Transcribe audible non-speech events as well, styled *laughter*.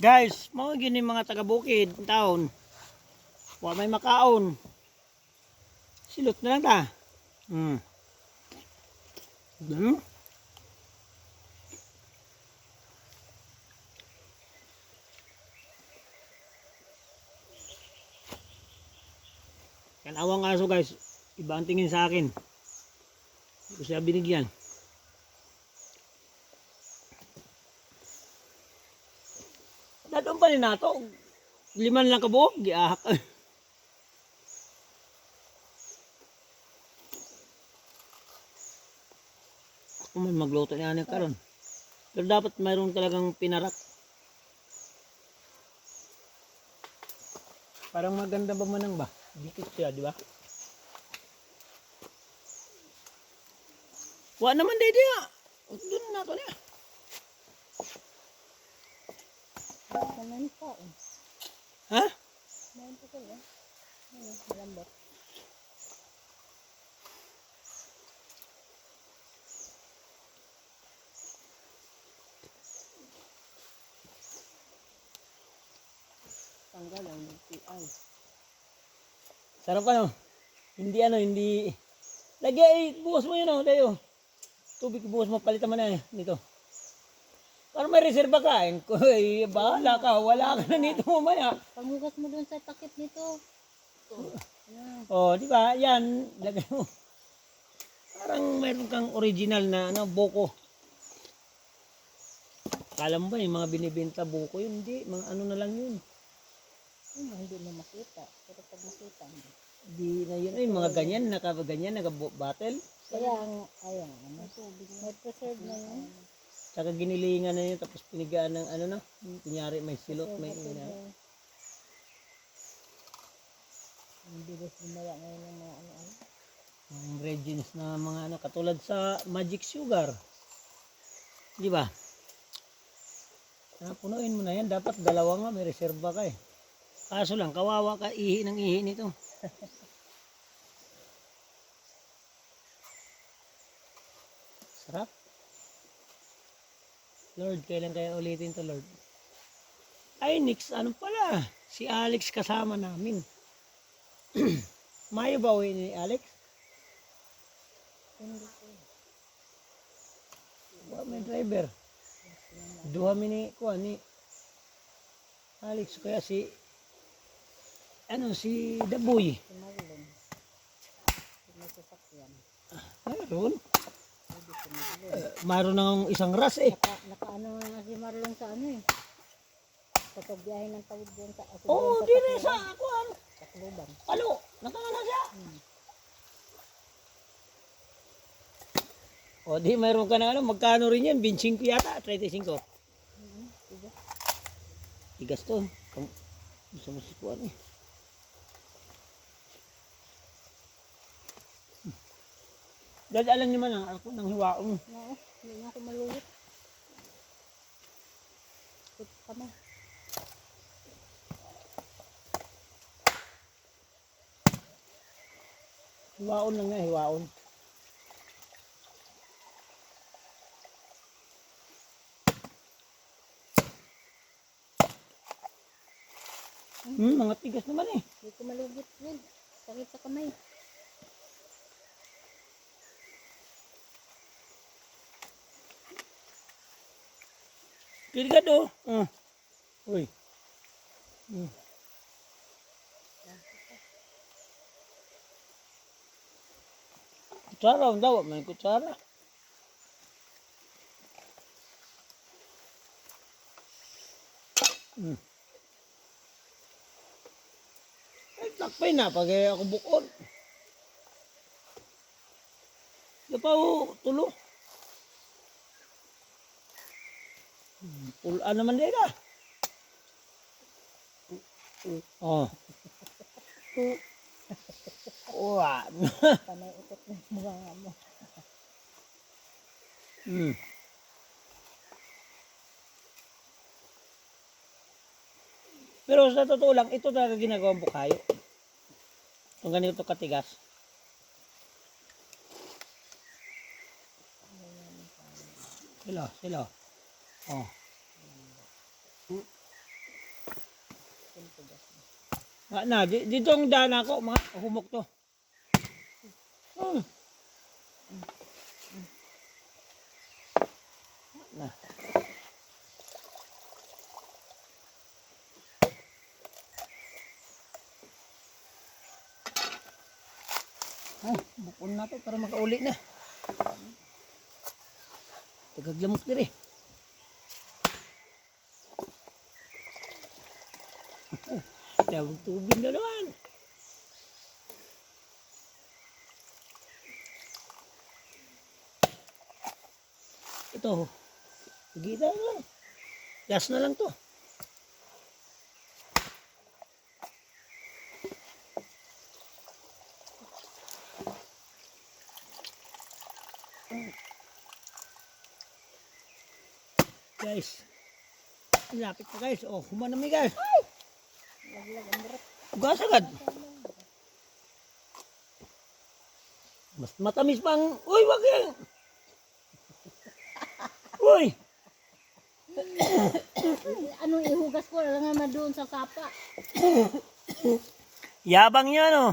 Guys, mga gini mga taga-bukid, taon. Wa may makaon. Silot na lang ta. Hmm. Ganun. Yan awang aso guys. Iba tingin sa akin. Ko siya binigyan. Dadong pa ni nato. Liman lang kabuok. Giahak. *laughs* Ako may magluto ni karon. Pero dapat mayroon talagang pinarak. Parang maganda ba manang ba? Dikit siya, di ba? Wa naman day dia. Doon na to niya. Kanan pa eh. Ha? Tanggal ang BPI. Sarap ano? Hindi ano, hindi... Lagi, bukas mo yun oh, tayo. Tubig bukas mo, palitan mo na eh, nito. Para may reserba ka, eh, bahala ka, wala ka na nito mamaya. Pagmugas mo dun sa takip nito. Oh, di ba? Yan, lagay mo. Parang mayroon kang original na ano, buko. Kala mo ba yung mga binibenta buko yun? Hindi, mga ano na lang yun. Yun, hindi mo makita. Pero pag makita mo. Hindi na yun. Ay, mga ganyan, naka ganyan, naka battle. Kaya ayan, ano, may preserve na yun. Tsaka ginilingan na yun, tapos pinigaan ng ano na. Kunyari may silot, may ina. Ang bilis gumawa ngayon ng mga ano-ano. Ang regins na mga ano, katulad sa magic sugar. Di ba? Ah, punuin mo na yan. Dapat dalawa nga, may reserba ka eh. Kaso lang, kawawa ka, ihi ng ihi nito. *laughs* Sarap. Lord, kailan kaya ulitin to Lord? Ay, Nix, ano pala? Si Alex kasama namin. *clears throat* Mayo ba uwi ni Alex? Hindi ko. Wa may driver. Duha mi ni kuha ni Alex kaya si ano si Daboy. Si Marlon. Si Marlon. Mayroon nang isang ras eh. Naka, naka ano na si Marlon sa ano eh. Sa pagbiyahe ng tawid doon sa ako Oo, oh, di rin sa kuan. Takluban. Alo, nakangana siya. Hmm. O di mayroon ka na ano, magkano rin yan? 25 yata, 35. Hmm. Diba? Tigas to. Gusto mo si kuan eh. Dadalan naman ang ako ng hiwaong. Oo, hindi na ako malulot. Put ka mo. Hiwaon lang nga, hiwaon. Hmm, mga tigas naman eh. Hindi ko malugit yun. Sakit sa kamay. Pili ka do. Uh. Uy. Hmm. Kutsara, ang daw, may kutsara. Hmm. Ay, takpay na, pag eh, ako bukod. Di pa ho, tulo. Pulaan naman din ka. Oh. Wah. Panay ikot ng mga mo. hmm. Pero sa totoo lang, ito talaga ginagawang bukayo. Itong ganito katigas. Sila, sila. Oh. Nga na, di- dito ang daan ako, mga humok to. Hmm. Na. Ah, bukon na to para makauli na. Tagaglamok diri. Tawag tubig na naman. Ito. Gita na lang. Gas na lang to. Guys. Lapit pa guys. Oh, humanami guys. Laglag ang berat. Gas agad. Mas matamis pang... Uy, wag yan! *laughs* Uy! Ano ihugas ko lang naman doon sa sapa. Yabang yan oh.